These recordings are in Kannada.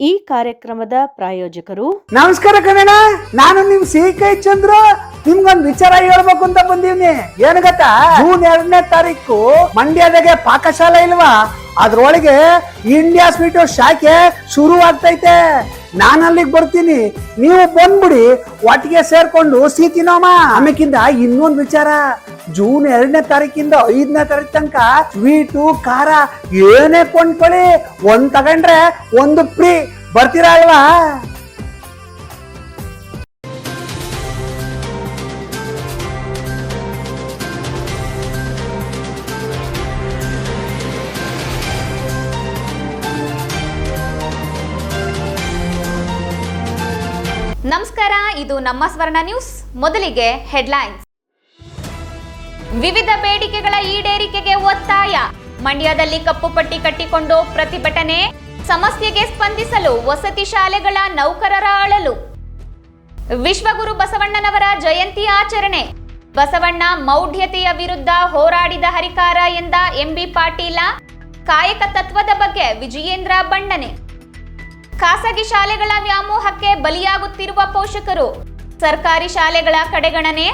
ಈ ಕಾರ್ಯಕ್ರಮದ ಪ್ರಾಯೋಜಕರು ನಮಸ್ಕಾರ ಕನ್ನಡ, ನಾನು ನಿಮ್ ಸಿ ಕೈ ಚಂದ್ರ. ನಿಮ್ಗೊಂದ್ ವಿಚಾರ ಹೇಳ್ಬೇಕು ಅಂತ ಬಂದೀನಿ ಏನ್ ಗೊತ್ತಾ? ಜೂನ್ ಎರಡನೇ ತಾರೀಕು ಮಂಡ್ಯದಾಗೆ ಪಾಕಶಾಲೆ ಇಲ್ವಾ? ಅದ್ರೊಳಗೆ ಇಂಡಿಯಾ ಸ್ವೀಟ್ ಶಾಖೆ ಶುರು ಆಗ್ತೈತೆ ನಾನು ಅಲ್ಲಿಗೆ ಬರ್ತೀನಿ. ನೀವು ಬಂದ್ಬಿಡಿ, ಒಟ್ಟಿಗೆ ಸೇರ್ಕೊಂಡು ಸಿಹಿ ತಿನ್ನೋಮ. ಆಮೇಕಿಂದ ಇನ್ನೊಂದು ವಿಚಾರ. ಜೂನ್ ಎರಡನೇ ತಾರೀಕಿಂದ ಐದನೇ ತಾರೀಕು ತನಕ ಸ್ವೀಟು, ಖಾರ ಏನೇ ಕೊಂಡ್ಕೊಳ್ಳಿ. ಒಂದ್ ತಗೊಂಡ್ರೆ ಒಂದು ಫ್ರೀ. ಬರ್ತೀರಾ ಅಲ್ವಾ? ನಮಸ್ಕಾರ, ಇದು ನಮ್ಮ ಸ್ವರ್ಣ ನ್ಯೂಸ್. ಮೊದಲಿಗೆ ಹೆಡ್ಲೈನ್ಸ್. ವಿವಿಧ ಬೇಡಿಕೆಗಳ ಈಡೇರಿಕೆಗೆ ಒತ್ತಾಯ. ಮಂಡ್ಯದಲ್ಲಿ ಕಪ್ಪು ಪಟ್ಟಿ ಕಟ್ಟಿಕೊಂಡು ಪ್ರತಿಭಟನೆ. ಸಮಸ್ಯೆಗೆ ಸ್ಪಂದಿಸಲು ವಸತಿ ಶಾಲೆಗಳ ನೌಕರರ ಅಳಲು. ವಿಶ್ವಗುರು ಬಸವಣ್ಣನವರ ಜಯಂತಿ ಆಚರಣೆ. ಬಸವಣ್ಣ ಮೌಢ್ಯತೆಯ ವಿರುದ್ಧ ಹೋರಾಡಿದ ಹರಿಕಾರ ಎಂದ ಎಂಬಿ ಪಾಟೀಲ. ಕಾಯಕ ತತ್ವದ ಬಗ್ಗೆ ವಿಜಯೇಂದ್ರ ಬಣ್ಣನೆ. ಖಾಸಗಿ ಶಾಲೆಗಳ ವ್ಯಾಮೋಹಕ್ಕೆ ಬಲಿಯಾಗುತ್ತಿರುವ ಪೋಷಕರು. ಸರ್ಕಾರಿ ಶಾಲೆಗಳ ಕಡೆಗಣನೆ.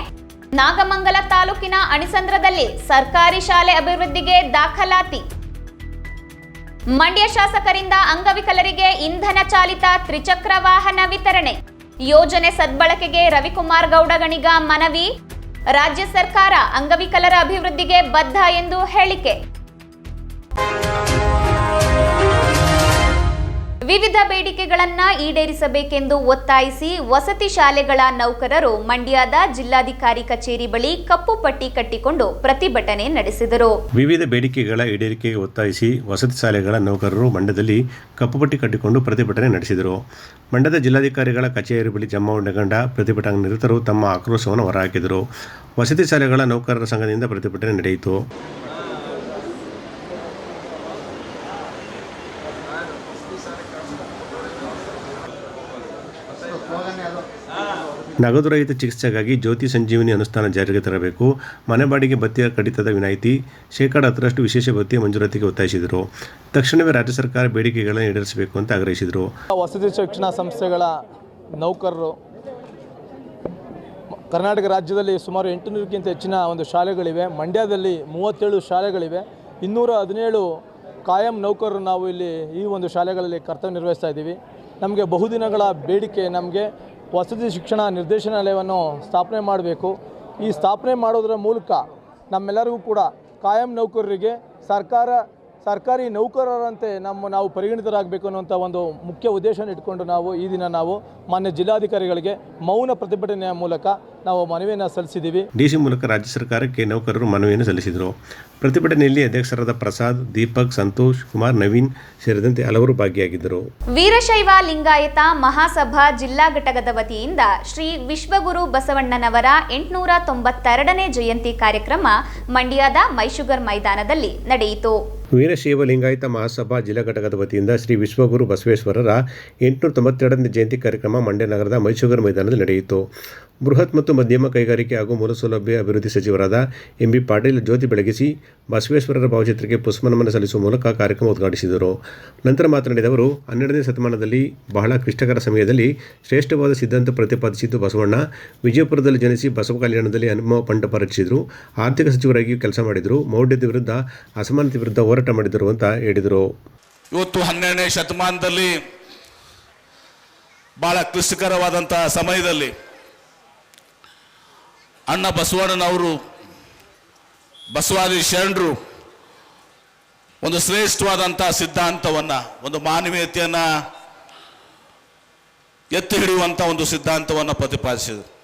ನಾಗಮಂಗಲ ತಾಲೂಕಿನ ಅಣಿಸಂದ್ರದಲ್ಲಿ ಸರ್ಕಾರಿ ಶಾಲೆ ಅಭಿವೃದ್ಧಿಗೆ ದಾಖಲಾತಿ. ಮಂಡ್ಯ ಶಾಸಕರಿಂದ ಅಂಗವಿಕಲರಿಗೆ ಇಂಧನ ಚಾಲಿತ ತ್ರಿಚಕ್ರ ವಾಹನ ವಿತರಣೆ. ಯೋಜನೆ ಸದ್ಬಳಕೆಗೆ ರವಿಕುಮಾರ್ ಗೌಡಗಣಿಗ ಮನವಿ. ರಾಜ್ಯ ಸರ್ಕಾರ ಅಂಗವಿಕಲರ ಅಭಿವೃದ್ಧಿಗೆ ಬದ್ಧ ಎಂದು ಹೇಳಿಕೆ. ವಿವಿಧ ಬೇಡಿಕೆಗಳನ್ನ ಈಡೇರಿಸಬೇಕೆಂದು ಒತ್ತಾಯಿಸಿ ವಸತಿ ಶಾಲೆಗಳ ನೌಕರರು ಮಂಡ್ಯದ ಜಿಲ್ಲಾಧಿಕಾರಿ ಕಚೇರಿ ಬಳಿ ಕಪ್ಪು ಪಟ್ಟಿ ಕಟ್ಟಿಕೊಂಡು ಪ್ರತಿಭಟನೆ ನಡೆಸಿದರು. ವಿವಿಧ ಬೇಡಿಕೆಗಳ ಈಡೇರಿಕೆಗೆ ಒತ್ತಾಯಿಸಿ ವಸತಿ ಶಾಲೆಗಳ ನೌಕರರು ಮಂಡ್ಯದಲ್ಲಿ ಕಪ್ಪುಪಟ್ಟಿ ಕಟ್ಟಿಕೊಂಡು ಪ್ರತಿಭಟನೆ ನಡೆಸಿದರು. ಮಂಡ್ಯದ ಜಿಲ್ಲಾಧಿಕಾರಿಗಳ ಕಚೇರಿ ಬಳಿ ಜಮಾವಣೆಗೊಂಡ ಪ್ರತಿಭಟನಾ ನಿರತರು ತಮ್ಮ ಆಕ್ರೋಶವನ್ನು ಹೊರಹಾಕಿದರು. ವಸತಿ ಶಾಲೆಗಳ ನೌಕರರ ಸಂಘದಿಂದ ಪ್ರತಿಭಟನೆ ನಡೆಯಿತು. ನಗದು ರಹಿತ ಚಿಕಿತ್ಸೆಗಾಗಿ ಜ್ಯೋತಿ ಸಂಜೀವಿನಿ ಅನುಷ್ಠಾನ ಜಾರಿಗೆ ತರಬೇಕು. ಮನೆ ಬಾಡಿಗೆ ಭತ್ಯೆ ಕಡಿತದ ವಿನಾಯಿತಿ, ಶೇಕಡ ಹತ್ತರಷ್ಟು ವಿಶೇಷ ಭತ್ಯೆ ಮಂಜೂರಾತಿಗೆ ಒತ್ತಾಯಿಸಿದರು. ತಕ್ಷಣವೇ ರಾಜ್ಯ ಸರ್ಕಾರ ಬೇಡಿಕೆಗಳನ್ನು ಈಡೇರಿಸಬೇಕು ಅಂತ ಆಗ್ರಹಿಸಿದರು. ವಸತಿ ಶಿಕ್ಷಣ ಸಂಸ್ಥೆಗಳ ನೌಕರರು, ಕರ್ನಾಟಕ ರಾಜ್ಯದಲ್ಲಿ ಸುಮಾರು ಎಂಟುನೂರಕ್ಕಿಂತ ಹೆಚ್ಚಿನ ಒಂದು ಶಾಲೆಗಳಿವೆ. ಮಂಡ್ಯದಲ್ಲಿ ಮೂವತ್ತೇಳು ಶಾಲೆಗಳಿವೆ. ಇನ್ನೂರ ಹದಿನೇಳು ಕಾಯಂ ನೌಕರರು ನಾವು ಇಲ್ಲಿ ಈ ಒಂದು ಶಾಲೆಗಳಲ್ಲಿ ಕರ್ತವ್ಯ ನಿರ್ವಹಿಸ್ತಾ ಇದ್ದೀವಿ. ನಮಗೆ ಬಹುದಿನಗಳ ಬೇಡಿಕೆ ನಮಗೆ ವಸತಿ ಶಿಕ್ಷಣ ನಿರ್ದೇಶನಾಲಯವನ್ನು ಸ್ಥಾಪನೆ ಮಾಡಬೇಕು. ಈ ಸ್ಥಾಪನೆ ಮಾಡೋದರ ಮೂಲಕ ನಮ್ಮೆಲ್ಲರಿಗೂ ಕೂಡ ಕಾಯಂ ನೌಕರರಿಗೆ ಸರ್ಕಾರ ಸರ್ಕಾರಿ ನೌಕರರಂತೆ ನಮ್ಮ ನಾವು ಪರಿಗಣಿತರಾಗಬೇಕು ಅನ್ನುವಂಥ ಒಂದು ಮುಖ್ಯ ಉದ್ದೇಶನ ಇಟ್ಕೊಂಡು ನಾವು ಈ ದಿನ ನಾವು ಮಾನ್ಯ ಜಿಲ್ಲಾಧಿಕಾರಿಗಳಿಗೆ ಮೌನ ಪ್ರತಿಭಟನೆಯ ಮೂಲಕ ನಾವು ಮನವಿಯನ್ನು ಸಲ್ಲಿಸಿದ್ದೀವಿ. ಡಿಸಿ ಮೂಲಕ ರಾಜ್ಯ ಸರ್ಕಾರಕ್ಕೆ ನೌಕರರು ಮನವಿಯನ್ನು ಸಲ್ಲಿಸಿದರು. ಪ್ರತಿಭಟನೆಯಲ್ಲಿ ಅಧ್ಯಕ್ಷರಾದ ಪ್ರಸಾದ್ ದೀಪಕ್ ಸಂತೋಷ್ ಕುಮಾರ್ ನವೀನ್ ಸೇರಿದಂತೆ ಹಲವರು ಭಾಗಿಯಾಗಿದ್ದರು. ವೀರಶೈವ ಲಿಂಗಾಯತ ಮಹಾಸಭಾ ಜಿಲ್ಲಾ ಘಟಕದ ವತಿಯಿಂದ ಶ್ರೀ ವಿಶ್ವಗುರು ಬಸವಣ್ಣನವರ ಎಂಟುನೂರ ತೊಂಬತ್ತೆರಡನೇ ಜಯಂತಿ ಕಾರ್ಯಕ್ರಮ ಮಂಡ್ಯದ ಮೈಶುಗರ್ ಮೈದಾನದಲ್ಲಿ ನಡೆಯಿತು. ವೀರಶೈವ ಲಿಂಗಾಯತ ಮಹಾಸಭಾ ಜಿಲ್ಲಾ ಘಟಕದ ವತಿಯಿಂದ ಶ್ರೀ ವಿಶ್ವಗುರು ಬಸವೇಶ್ವರರ ಎಂಟುನೂರ ತೊಂಬತ್ತೆರಡನೇ ಜಯಂತಿ ಕಾರ್ಯಕ್ರಮ ಮಂಡ್ಯ ನಗರದ ಮೈಸೂರು ಮೈದಾನದಲ್ಲಿ ನಡೆಯಿತು. ಬೃಹತ್ ಮತ್ತು ಮಧ್ಯಮ ಕೈಗಾರಿಕೆ ಹಾಗೂ ಮೂಲಸೌಲಭ್ಯ ಅಭಿವೃದ್ಧಿ ಸಚಿವರಾದ ಎಂ ಬಿ ಪಾಟೀಲ್ ಜ್ಯೋತಿ ಬೆಳಗಿಸಿ ಬಸವೇಶ್ವರರ ಭಾವಚಿತ್ರಕ್ಕೆ ಪುಷ್ಪನಮನ ಸಲ್ಲಿಸುವ ಮೂಲಕ ಕಾರ್ಯಕ್ರಮ ಉದ್ಘಾಟಿಸಿದರು. ನಂತರ ಮಾತನಾಡಿದ ಅವರು, ಹನ್ನೆರಡನೇ ಶತಮಾನದಲ್ಲಿ ಬಹಳ ಕ್ಲಿಷ್ಟಕರ ಸಮಯದಲ್ಲಿ ಶ್ರೇಷ್ಠವಾದ ಸಿದ್ಧಾಂತ ಪ್ರತಿಪಾದಿಸಿದ್ದು ಬಸವಣ್ಣ. ವಿಜಯಪುರದಲ್ಲಿ ಜನಿಸಿ ಬಸವ ಕಲ್ಯಾಣದಲ್ಲಿ ಅನುಭವ ಪಂಡಪ ರಚಿಸಿದರು ಆರ್ಥಿಕ ಸಚಿವರಾಗಿಯೂ ಕೆಲಸ ಮಾಡಿದರು. ಮೌಢ್ಯದ ವಿರುದ್ಧ, ಅಸಮಾನತೆ ವಿರುದ್ಧ ಹೋರಾಟ ಮಾಡಿದರು ಅಂತ ಹೇಳಿದರು. ಇವತ್ತು ಹನ್ನೆರಡನೇ ಶತಮಾನದಲ್ಲಿ ಬಹಳ ಕ್ಲಿಷ್ಟಕರವಾದಂತಹ ಸಮಯದಲ್ಲಿ ಅಣ್ಣ ಬಸವಣ್ಣನವರು, ಬಸವಾದಿ ಶರಣರು ಒಂದು ಶ್ರೇಷ್ಠವಾದಂಥ ಸಿದ್ಧಾಂತವನ್ನು, ಒಂದು ಮಾನವೀಯತೆಯನ್ನು ಎತ್ತಿ ಹಿಡಿಯುವಂಥ ಒಂದು ಸಿದ್ಧಾಂತವನ್ನು ಪ್ರತಿಪಾದಿಸಿದರು.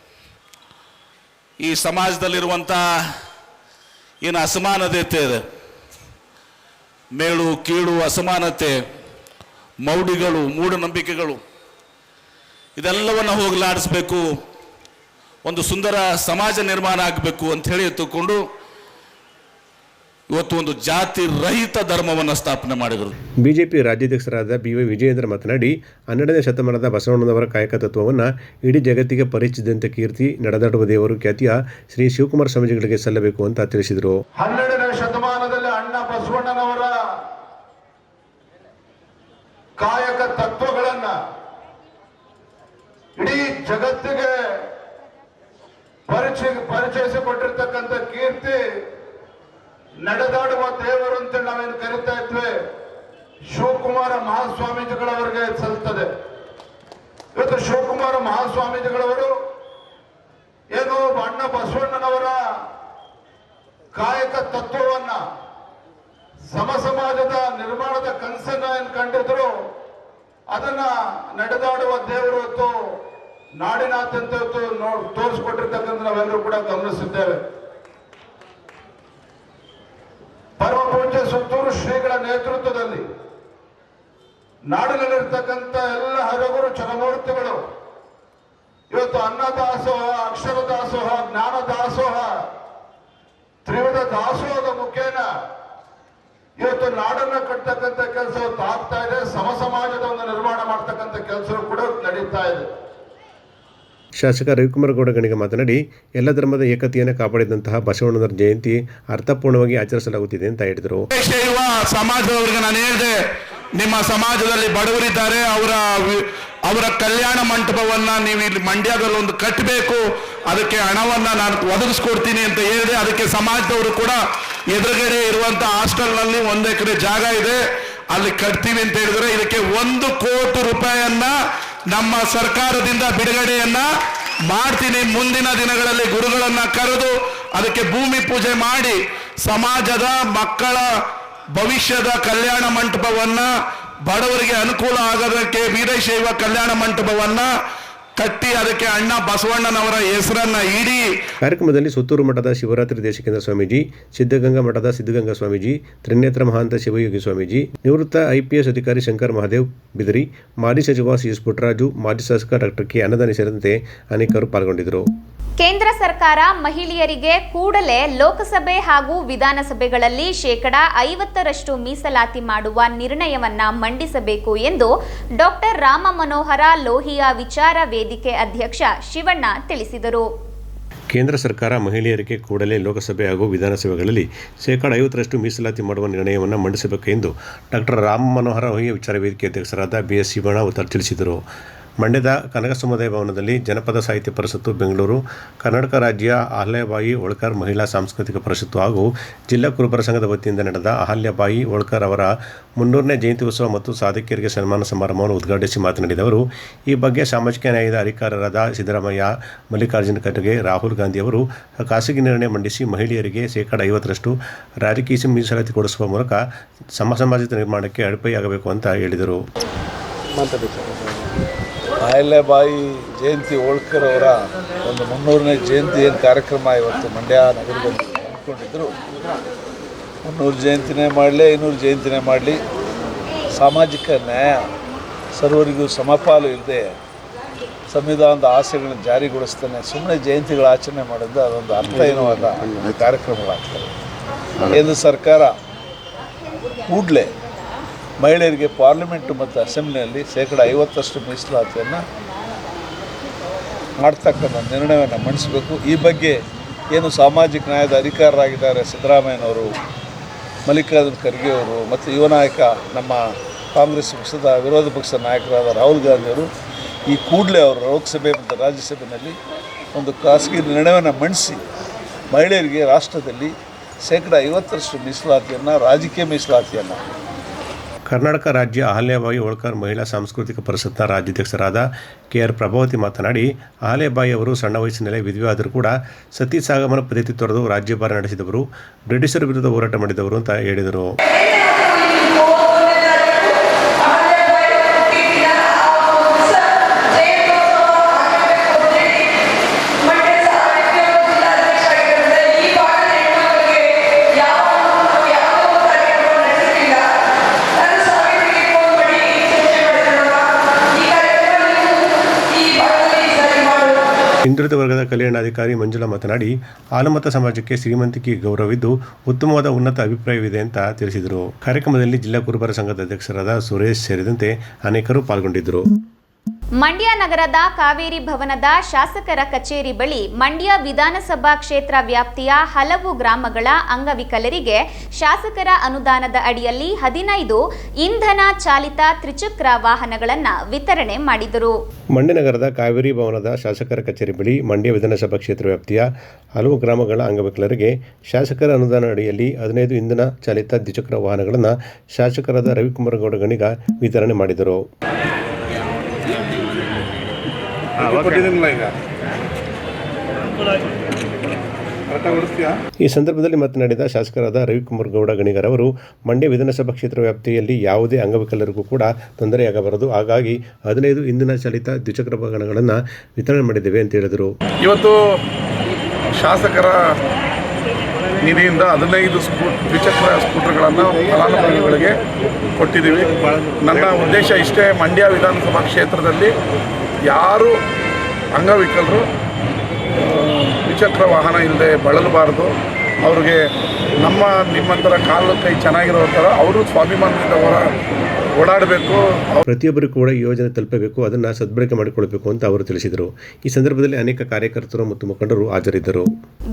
ಈ ಸಮಾಜದಲ್ಲಿರುವಂಥ ಏನು ಅಸಮಾನತೆ ಇದೆ ಮೇಳು ಕೀಳು ಅಸಮಾನತೆ ಮೌಡಿಗಳು ಮೂಢನಂಬಿಕೆಗಳು ಇದೆಲ್ಲವನ್ನು ಹೋಗಲಾಡಿಸ್ಬೇಕು. ಒಂದು ಸುಂದರ ಸಮಾಜ ನಿರ್ಮಾಣ ಆಗಬೇಕು ಅಂತ ಹೇಳಿ ಎತ್ತುಕೊಂಡು ಇವತ್ತು ಒಂದು ಜಾತಿ ರಹಿತ ಧರ್ಮವನ್ನು ಸ್ಥಾಪನೆ ಮಾಡಿದರು. ಬಿಜೆಪಿ ರಾಜ್ಯಾಧ್ಯಕ್ಷರಾದ ಬಿ ವೈ ವಿಜಯೇಂದ್ರ ಮಾತನಾಡಿ ಹನ್ನೆರಡನೇ ಶತಮಾನದ ಬಸವಣ್ಣನವರ ಕಾಯಕ ತತ್ವವನ್ನು ಇಡೀ ಜಗತ್ತಿಗೆ ಪರಿಚಿದಂತೆ ಕೀರ್ತಿ ನಡೆದಾಡುವ ದೇವರು ಖ್ಯಾತಿಯ ಶ್ರೀ ಶಿವಕುಮಾರ ಸ್ವಾಮೀಜಿಗಳಿಗೆ ಸಲ್ಲಬೇಕು ಅಂತ ತಿಳಿಸಿದರು. ಹನ್ನೆರಡನೇ ಶತಮಾನದಲ್ಲಿ ಅಣ್ಣ ಬಸವಣ್ಣನವರ ಕಾಯಕ ತತ್ವಗಳನ್ನ ಇಡೀ ಜಗತ್ತಿಗೆ ಪರಿಚಯ ಪರಿಚಯಿಸಿಕೊಟ್ಟಿರ್ತಕ್ಕಂಥ ಕೀರ್ತಿ ನಡೆದಾಡುವ ದೇವರು ಅಂತ ನಾವೇನು ಕರಿತಾ ಇದ್ವಿ, ಶಿವಕುಮಾರ ಮಹಾಸ್ವಾಮೀಜಿಗಳವರಿಗೆ ಸಲ್ತದೆ ಇವತ್ತು ಶಿವಕುಮಾರ ಮಹಾಸ್ವಾಮೀಜಿಗಳವರು ಏನು ಅಣ್ಣ ಬಸವಣ್ಣನವರ ಕಾಯಕ ತತ್ವವನ್ನ ಸಮಸಮಾಜದ ನಿರ್ಮಾಣದ ಕನಸನ್ನ ಏನ್ ಕಂಡಿದ್ರು ಅದನ್ನ ನಡೆದಾಡುವ ದೇವರು ಇವತ್ತು ನಾಡಿನಾದ್ಯಂತ ತೋರಿಸ್ಕೊಟ್ಟಿರ್ತಕ್ಕಂಥ ನಾವೆಲ್ಲರೂ ಕೂಡ ಗಮನಿಸಿದ್ದೇವೆ. ಪೂಜ್ಯ ಸುತ್ತೂರು ಶ್ರೀಗಳ ನೇತೃತ್ವದಲ್ಲಿ ನಾಡಿನಲ್ಲಿರ್ತಕ್ಕಂಥ ಎಲ್ಲ ಹರಗುರು ಚರಮೂರ್ತಿಗಳು, ಇವತ್ತು ಅನ್ನದಾಸೋಹ ಅಕ್ಷರ ದಾಸೋಹ ಜ್ಞಾನ ದಾಸೋಹ ತ್ರಿವಿಧ ದಾಸೋಹದ ಮುಖೇನ ಇವತ್ತು ನಾಡನ್ನ ಕಟ್ತಕ್ಕಂಥ ಕೆಲಸ ಆಗ್ತಾ ಇದೆ. ಸಮ ಸಮಾಜದ ಒಂದು ನಿರ್ಮಾಣ ಮಾಡ್ತಕ್ಕಂಥ ಕೆಲಸ ಕೂಡ ನಡೀತಾ ಇದೆ. ಶಾಸಕ ರವಿಕುಮಾರ್ ಗೌಡ ಗಣಿಗೆ ಮಾತನಾಡಿ ಎಲ್ಲ ಧರ್ಮದ ಏಕತೆಯನ್ನು ಕಾಪಾಡಿದಂತಹ ಬಸವಣ್ಣನವರ ಜಯಂತಿ ಅರ್ಥಪೂರ್ಣವಾಗಿ ಆಚರಿಸಲಾಗುತ್ತಿದೆ ಅಂತ ಹೇಳಿದರು. ಸಮಾಜದವರಿಗೆ ನಾನು ಹೇಳಿದೆ ನಿಮ್ಮ ಸಮಾಜದಲ್ಲಿ ಬಡವರಿದ್ದಾರೆ, ಅವರ ಅವರ ಕಲ್ಯಾಣ ಮಂಟಪವನ್ನ ನೀವು ಇಲ್ಲಿ ಮಂಡ್ಯದಲ್ಲಿ ಒಂದು ಕಟ್ಟಬೇಕು ಅದಕ್ಕೆ ಹಣವನ್ನ ನಾನು ಒದಗಿಸ್ಕೊಡ್ತೀನಿ ಅಂತ ಹೇಳಿದೆ. ಅದಕ್ಕೆ ಸಮಾಜದವರು ಕೂಡ ಎದುರುಗಡೆ ಇರುವಂತ ಹಾಸ್ಟೆಲ್ನಲ್ಲಿ ಒಂದು ಎಕರೆ ಜಾಗ ಇದೆ, ಅಲ್ಲಿ ಕಟ್ತೀವಿ ಅಂತ ಹೇಳಿದ್ರೆ ಇದಕ್ಕೆ ಒಂದು ಕೋಟಿ ರೂಪಾಯಿಯನ್ನ ನಮ್ಮ ಸರ್ಕಾರದಿಂದ ಬಿಡುಗಡೆಯನ್ನ ಮಾಡ್ತೀನಿ. ಮುಂದಿನ ದಿನಗಳಲ್ಲಿ ಗುರುಗಳನ್ನ ಕರೆದು ಅದಕ್ಕೆ ಭೂಮಿ ಪೂಜೆ ಮಾಡಿ, ಸಮಾಜದ ಮಕ್ಕಳ ಭವಿಷ್ಯದ ಕಲ್ಯಾಣ ಮಂಟಪವನ್ನ ಬಡವರಿಗೆ ಅನುಕೂಲ ಆಗದಕ್ಕೆ ವೀರಶೈವ ಕಲ್ಯಾಣ ಮಂಟಪವನ್ನ ಕಟ್ಟಿ ಅದಕ್ಕೆ ಅಣ್ಣ ಬಸವಣ್ಣನವರ ಹೆಸರನ್ನ ಇಡಿ. ಕಾರ್ಯಕ್ರಮದಲ್ಲಿ ಸುತ್ತೂರು ಮಠದ ಶಿವರಾತ್ರಿ ದೇಶಕೇಂದ್ರ ಸ್ವಾಮೀಜಿ ಸಿದ್ಧಗಂಗಾ ಮಠದ ಸಿದ್ಧಗಂಗಾ ಸ್ವಾಮೀಜಿ ತ್ರಿನೇತ್ರ ಮಹಾಂತ ಶಿವಯೋಗಿ ಸ್ವಾಮೀಜಿ ನಿವೃತ್ತ ಐಪಿಎಸ್ ಅಧಿಕಾರಿ ಶಂಕರ್ ಮಹಾದೇವ್ ಬಿದರಿ ಮಾಜಿ ಸಚಿವ ಸಿ ಎಸ್ ಪುಟ್ಟರಾಜು ಮಾಜಿ ಶಾಸಕ ಡಾಕ್ಟರ್ ಕೆ ಅನ್ನದಾನಿ ಸೇರಿದಂತೆ ಅನೇಕರು ಪಾಲ್ಗೊಂಡಿದ್ದರು. ಕೇಂದ್ರ ಸರ್ಕಾರ ಮಹಿಳೆಯರಿಗೆ ಕೂಡಲೇ ಲೋಕಸಭೆ ಹಾಗೂ ವಿಧಾನಸಭೆಗಳಲ್ಲಿ ಶೇಕಡ ಐವತ್ತರಷ್ಟು ಮೀಸಲಾತಿ ಮಾಡುವ ನಿರ್ಣಯವನ್ನ ಮಂಡಿಸಬೇಕು ಎಂದು ಡಾಕ್ಟರ್ ರಾಮ ಮನೋಹರ ಲೋಹಿಯಾ ವಿಚಾರ ವೇದಿಕೆ ಅಧ್ಯಕ್ಷ ಶಿವಣ್ಣ ತಿಳಿಸಿದರು. ಕೇಂದ್ರ ಸರ್ಕಾರ ಮಹಿಳೆಯರಿಗೆ ಕೂಡಲೇ ಲೋಕಸಭೆ ಹಾಗೂ ವಿಧಾನಸಭೆಗಳಲ್ಲಿ ಶೇಕಡ ಐವತ್ತರಷ್ಟು ಮೀಸಲಾತಿ ಮಾಡುವ ನಿರ್ಣಯವನ್ನು ಮಂಡಿಸಬೇಕು ಎಂದು ಡಾಕ್ಟರ್ ರಾಮ ಮನೋಹರ ವಿಚಾರ ವೇದಿಕೆ ಅಧ್ಯಕ್ಷರಾದ ಬಿ ಎಸ್ ಶಿವಣ್ಣ ತಿಳಿಸಿದರು. ಮಂಡ್ಯದ ಕನಕ ಸಮುದಾಯ ಭವನದಲ್ಲಿ ಜನಪದ ಸಾಹಿತ್ಯ ಪರಿಷತ್ತು ಬೆಂಗಳೂರು, ಕರ್ನಾಟಕ ರಾಜ್ಯ ಅಹಲ್ಯಬಾಯಿ ಹೋಳ್ಕರ್ ಮಹಿಳಾ ಸಾಂಸ್ಕೃತಿಕ ಪರಿಷತ್ತು ಹಾಗೂ ಜಿಲ್ಲಾ ಕುರುಬರ ಸಂಘದ ವತಿಯಿಂದ ನಡೆದ ಅಹಲ್ಯಬಾಯಿ ಹೋಳ್ಕರ್ ಅವರ ಮುನ್ನೂರನೇ ಜಯಂತಿ ಉತ್ಸವ ಮತ್ತು ಸಾಧಕಿಯರಿಗೆ ಸನ್ಮಾನ ಸಮಾರಂಭವನ್ನು ಉದ್ಘಾಟಿಸಿ ಮಾತನಾಡಿದ ಅವರು, ಈ ಬಗ್ಗೆ ಸಾಮಾಜಿಕ ನ್ಯಾಯದ ಅಧಿಕಾರರಾದ ಸಿದ್ದರಾಮಯ್ಯ, ಮಲ್ಲಿಕಾರ್ಜುನ ಖರ್ಗೆ, ರಾಹುಲ್ ಗಾಂಧಿ ಅವರು ಖಾಸಗಿ ನಿರ್ಣಯ ಮಂಡಿಸಿ ಮಹಿಳೆಯರಿಗೆ ಶೇಕಡ ಐವತ್ತರಷ್ಟು ರಾಜಕೀಯ ಮೀಸಲಾತಿ ಕೊಡಿಸುವ ಮೂಲಕ ಸಮ ಸಮಾಜದ ನಿರ್ಮಾಣಕ್ಕೆ ಅಡಿಪಾಯವಾಗಬೇಕು ಅಂತ ಹೇಳಿದರು. ಅಹಲ್ಯಾಬಾಯಿ ಜಯಂತಿ ಹೋಳ್ಕರ್ ಅವರ ಒಂದು ಮುನ್ನೂರನೇ ಜಯಂತಿ ಏನು ಕಾರ್ಯಕ್ರಮ ಇವತ್ತು ಮಂಡ್ಯ ನಗರದಲ್ಲಿ ಹಮ್ಮಿಕೊಂಡಿದ್ದರು ಮುನ್ನೂರು ಜಯಂತಿನೇ ಮಾಡಲಿ, ಐನೂರು ಜಯಂತಿನೇ ಮಾಡಲಿ. ಸಾಮಾಜಿಕ ನ್ಯಾಯ ಸರ್ವರಿಗೂ ಸಮಪಾಲು ಇಲ್ಲದೆ ಸಂವಿಧಾನದ ಆಸೆಗಳನ್ನು ಜಾರಿಗೊಳಿಸ್ತಾನೆ. ಸುಮ್ಮನೆ ಜಯಂತಿಗಳ ಆಚರಣೆ ಮಾಡಿದ್ರೆ ಅದೊಂದು ಅರ್ಥಹೀನವಾದ ಕಾರ್ಯಕ್ರಮಗಳಾಗ್ತವೆ. ಕೇಂದ್ರ ಸರ್ಕಾರ ಕೂಡಲೇ ಮಹಿಳೆಯರಿಗೆ ಪಾರ್ಲಿಮೆಂಟು ಮತ್ತು ಅಸೆಂಬ್ಲಿಯಲ್ಲಿ ಶೇಕಡ ಐವತ್ತಷ್ಟು ಮೀಸಲಾತಿಯನ್ನು ಮಾಡ್ತಕ್ಕಂಥ ನಿರ್ಣಯವನ್ನು ಮಂಡಿಸಬೇಕು. ಈ ಬಗ್ಗೆ ಏನು ಸಾಮಾಜಿಕ ನ್ಯಾಯದ ಅಧಿಕಾರರಾಗಿದ್ದಾರೆ ಸಿದ್ದರಾಮಯ್ಯನವರು, ಮಲ್ಲಿಕಾರ್ಜುನ್ ಖರ್ಗೆ ಅವರು ಮತ್ತು ಯುವ ನಾಯಕ ನಮ್ಮ ಕಾಂಗ್ರೆಸ್ ಪಕ್ಷದ ವಿರೋಧ ಪಕ್ಷದ ನಾಯಕರಾದ ರಾಹುಲ್ ಗಾಂಧಿಯವರು ಈ ಕೂಡಲೇ ಅವರು ಲೋಕಸಭೆ ಮತ್ತು ರಾಜ್ಯಸಭೆಯಲ್ಲಿ ಒಂದು ಖಾಸಗಿ ನಿರ್ಣಯವನ್ನು ಮಂಡಿಸಿ ಮಹಿಳೆಯರಿಗೆ ರಾಷ್ಟ್ರದಲ್ಲಿ ಶೇಕಡ ಐವತ್ತರಷ್ಟು ಮೀಸಲಾತಿಯನ್ನು, ರಾಜಕೀಯ ಮೀಸಲಾತಿಯನ್ನು ಕರ್ನಾಟಕ ರಾಜ್ಯ ಅಹಲ್ಯಾಬಾಯಿ ಹೋಳ್ಕರ್ ಮಹಿಳಾ ಸಾಂಸ್ಕೃತಿಕ ಪರಿಷತ್ನ ರಾಜ್ಯಾಧ್ಯಕ್ಷರಾದ ಕೆ ಆರ್ ಪ್ರಭಾವತಿ ಮಾತನಾಡಿ ಆಲೇಬಾಯಿ ಅವರು ಸಣ್ಣ ವಯಸ್ಸಿನಲ್ಲೇ ವಿಧವೆ ಕೂಡ ಸತಿ ಸಾಗಮನ ಪದ್ಧತಿ ತೊರೆದು ರಾಜ್ಯಭಾರ ನಡೆಸಿದವರು, ಬ್ರಿಟಿಷರ ವಿರುದ್ಧ ಹೋರಾಟ ಮಾಡಿದವರು ಅಂತ ಹೇಳಿದರು. ಹಿಂದುಳಿದ ವರ್ಗದ ಕಲ್ಯಾಣಾಧಿಕಾರಿ ಮಂಜುಳಾ ಮಾತನಾಡಿ ಆಲಮತ ಸಮಾಜಕ್ಕೆ ಶ್ರೀಮಂತಿಕೆ ಗೌರವವಿದ್ದು ಉತ್ತಮವಾದ ಉನ್ನತ ಅಭಿಪ್ರಾಯವಿದೆ ಅಂತ ತಿಳಿಸಿದರು. ಕಾರ್ಯಕ್ರಮದಲ್ಲಿ ಜಿಲ್ಲಾ ಕುರುಬರ ಸಂಘದ ಅಧ್ಯಕ್ಷರಾದ ಸುರೇಶ್ ಸೇರಿದಂತೆ ಅನೇಕರು ಪಾಲ್ಗೊಂಡಿದ್ದರು. ಮಂಡ್ಯ ನಗರದ ಕಾವೇರಿ ಭವನದ ಶಾಸಕರ ಕಚೇರಿ ಬಳಿ ಮಂಡ್ಯ ವಿಧಾನಸಭಾ ಕ್ಷೇತ್ರ ವ್ಯಾಪ್ತಿಯ ಹಲವು ಗ್ರಾಮಗಳ ಅಂಗವಿಕಲರಿಗೆ ಶಾಸಕರ ಅನುದಾನದ ಅಡಿಯಲ್ಲಿ ಹದಿನೈದು ಇಂಧನ ಚಾಲಿತ ತ್ರಿಚಕ್ರ ವಾಹನಗಳನ್ನು ವಿತರಣೆ ಮಾಡಿದರು. ಮಂಡ್ಯ ನಗರದ ಕಾವೇರಿ ಭವನದ ಶಾಸಕರ ಕಚೇರಿ ಬಳಿ ಮಂಡ್ಯ ವಿಧಾನಸಭಾ ಕ್ಷೇತ್ರ ವ್ಯಾಪ್ತಿಯ ಹಲವು ಗ್ರಾಮಗಳ ಅಂಗವಿಕಲರಿಗೆ ಶಾಸಕರ ಅನುದಾನ ಅಡಿಯಲ್ಲಿ ಹದಿನೈದು ಇಂಧನ ಚಾಲಿತ ದ್ವಿಚಕ್ರ ವಾಹನಗಳನ್ನು ಶಾಸಕರಾದ ರವಿಕುಮಾರ ಗೌಡ ಗಣಿಗ ವಿತರಣೆ ಮಾಡಿದರು. ಈ ಸಂದರ್ಭದಲ್ಲಿ ಮಾತನಾಡಿದ ಶಾಸಕರಾದ ರವಿಕುಮಾರ್ ಗೌಡ ಗಣಿಗರ್ ಅವರು ಮಂಡ್ಯ ವಿಧಾನಸಭಾ ಕ್ಷೇತ್ರ ವ್ಯಾಪ್ತಿಯಲ್ಲಿ ಯಾವುದೇ ಅಂಗವಿಕಲರಿಗೂ ಕೂಡ ತೊಂದರೆಯಾಗಬಾರದು. ಹಾಗಾಗಿ ಹದಿನೈದು ಇಂಧನ ಚಾಲಿತ ದ್ವಿಚಕ್ರ ವಾಹನಗಳನ್ನು ವಿತರಣೆ ಮಾಡಿದ್ದೇವೆ ಅಂತ ಹೇಳಿದರು. ಇವತ್ತು ಶಾಸಕರ ನಿಧಿಯಿಂದ ಹದಿನೈದು ಸ್ಕೂ ದ್ವಿಚಕ್ರ ಸ್ಕೂಟರ್ಗಳನ್ನು ಫಲಾನುಭವಿಗಳಿಗೆ ಕೊಟ್ಟಿದ್ದೀವಿ. ನನ್ನ ಉದ್ದೇಶ ಇಷ್ಟೇ ಮಂಡ್ಯ ವಿಧಾನಸಭಾ ಕ್ಷೇತ್ರದಲ್ಲಿ ಯಾರು ಅಂಗವಿಕಲರು, ದ್ವಿಚಕ್ರ ವಾಹನ ಇಲ್ಲದೆ ಬಳಲಬಾರ್ದು. ಅವ್ರಿಗೆ ನಮ್ಮ ನಿಮ್ಮಂಥರ ಕಾಲು ಕೈ ಚೆನ್ನಾಗಿರೋ ಥರ ಅವರು ಸ್ವಾಭಿಮಾನದಿಂದ ಹೊರ ಓಡಾಡಬೇಕು. ಪ್ರತಿಯೊಬ್ಬರು ಕೂಡ ಈ ಯೋಜನೆ ತಲುಪಬೇಕು ಅದನ್ನು ಸದ್ಬಳಕೆ ಮಾಡಿಕೊಳ್ಳಬೇಕು ಅಂತ ಅವರು ತಿಳಿಸಿದರು. ಈ ಸಂದರ್ಭದಲ್ಲಿ ಅನೇಕ ಕಾರ್ಯಕರ್ತರು ಮತ್ತು ಮುಖಂಡರು ಹಾಜರಿದ್ದರು.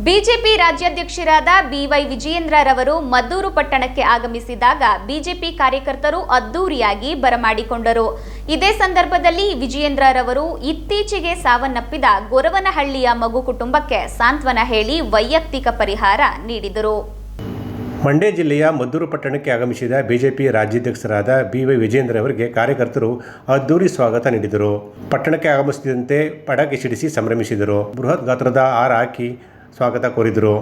ಬಿಜೆಪಿ ರಾಜ್ಯಾಧ್ಯಕ್ಷರಾದ ಬಿವೈ ವಿಜಯೇಂದ್ರರವರು ಮದ್ದೂರು ಪಟ್ಟಣಕ್ಕೆ ಆಗಮಿಸಿದಾಗ ಬಿಜೆಪಿ ಕಾರ್ಯಕರ್ತರು ಅದ್ದೂರಿಯಾಗಿ ಬರಮಾಡಿಕೊಂಡರು. ಇದೇ ಸಂದರ್ಭದಲ್ಲಿ ವಿಜಯೇಂದ್ರರವರು ಇತ್ತೀಚೆಗೆ ಸಾವನ್ನಪ್ಪಿದ ಗೊರವನಹಳ್ಳಿಯ ಮಗು ಕುಟುಂಬಕ್ಕೆ ಸಾಂತ್ವನ ಹೇಳಿ ವೈಯಕ್ತಿಕ ಪರಿಹಾರ ನೀಡಿದರು. ಮಂಡ್ಯ ಜಿಲ್ಲೆಯ ಮದ್ದೂರು ಪಟ್ಟಣಕ್ಕೆ ಆಗಮಿಸಿದ ಬಿಜೆಪಿ ರಾಜ್ಯಾಧ್ಯಕ್ಷರಾದ ಬಿ ವೈ ವಿಜೇಂದ್ರ ಅವರಿಗೆ ಕಾರ್ಯಕರ್ತರು ಅದ್ದೂರಿ ಸ್ವಾಗತ ನೀಡಿದರು. ಪಟ್ಟಣಕ್ಕೆ ಆಗಮಿಸಿದಂತೆ ಪಟಾಕಿ ಸಿಡಿಸಿ ಸಂಭ್ರಮಿಸಿದರು. ಬೃಹತ್ ಗಾತ್ರದ ಆರ್ ಹಾಕಿ ಸ್ವಾಗತ ಕೋರಿದರು.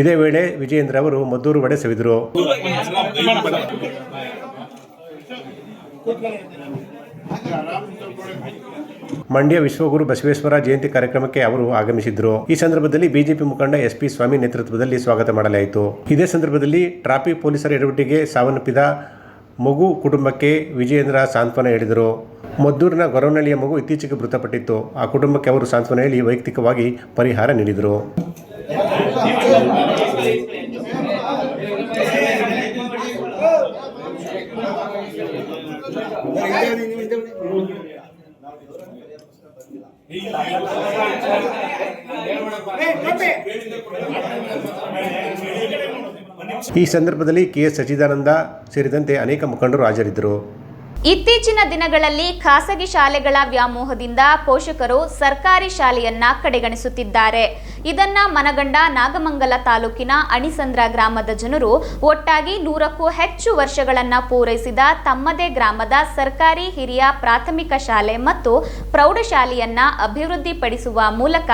ಇದೇ ವೇಳೆ ವಿಜಯೇಂದ್ರ ಅವರು ಮದ್ದೂರು ವಡೆ ಸವಿದರು. ಮಂಡ್ಯ ವಿಶ್ವಗುರು ಬಸವೇಶ್ವರ ಜಯಂತಿ ಕಾರ್ಯಕ್ರಮಕ್ಕೆ ಅವರು ಆಗಮಿಸಿದ್ರು. ಈ ಸಂದರ್ಭದಲ್ಲಿ ಬಿಜೆಪಿ ಮುಖಂಡ ಎಸ್ ಪಿ ಸ್ವಾಮಿ ನೇತೃತ್ವದಲ್ಲಿ ಸ್ವಾಗತ ಮಾಡಲಾಯಿತು. ಇದೇ ಸಂದರ್ಭದಲ್ಲಿ ಟ್ರಾಫಿಕ್ ಪೊಲೀಸರ ಎಡವಟ್ಟಿಗೆ ಸಾವನ್ನಪ್ಪಿದ ಮಗು ಕುಟುಂಬಕ್ಕೆ ವಿಜಯೇಂದ್ರ ಸಾಂತ್ವನ ಹೇಳಿದರು. ಮದ್ದೂರಿನ ಗೊರವನಹಳ್ಳಿಯ ಮಗು ಇತ್ತೀಚೆಗೆ ಮೃತಪಟ್ಟಿತ್ತು. ಆ ಕುಟುಂಬಕ್ಕೆ ಅವರು ಸಾಂತ್ವನ ಹೇಳಿ ವೈಯಕ್ತಿಕವಾಗಿ ಪರಿಹಾರ ನೀಡಿದರು. ಈ ಸಂದರ್ಭದಲ್ಲಿ ಕೆ ಎಸ್ ಸಚ್ಚಿದಾನಂದ ಸೇರಿದಂತೆ ಅನೇಕ ಮುಖಂಡರು ಹಾಜರಿದ್ದರು. ಇತ್ತೀಚಿನ ದಿನಗಳಲ್ಲಿ ಖಾಸಗಿ ಶಾಲೆಗಳ ವ್ಯಾಮೋಹದಿಂದ ಪೋಷಕರು ಸರ್ಕಾರಿ ಶಾಲೆಯನ್ನ ಕಡೆಗಣಿಸುತ್ತಿದ್ದಾರೆ. ಇದನ್ನ ಮನಗಂಡ ನಾಗಮಂಗಲ ತಾಲೂಕಿನ ಅಣಿಸಂದ್ರ ಗ್ರಾಮದ ಜನರು ಒಟ್ಟಾಗಿ ನೂರಕ್ಕೂ ಹೆಚ್ಚು ವರ್ಷಗಳನ್ನ ಪೂರೈಸಿದ ತಮ್ಮದೇ ಗ್ರಾಮದ ಸರ್ಕಾರಿ ಹಿರಿಯ ಪ್ರಾಥಮಿಕ ಶಾಲೆ ಮತ್ತು ಪ್ರೌಢಶಾಲೆಯನ್ನ ಅಭಿವೃದ್ಧಿಪಡಿಸುವ ಮೂಲಕ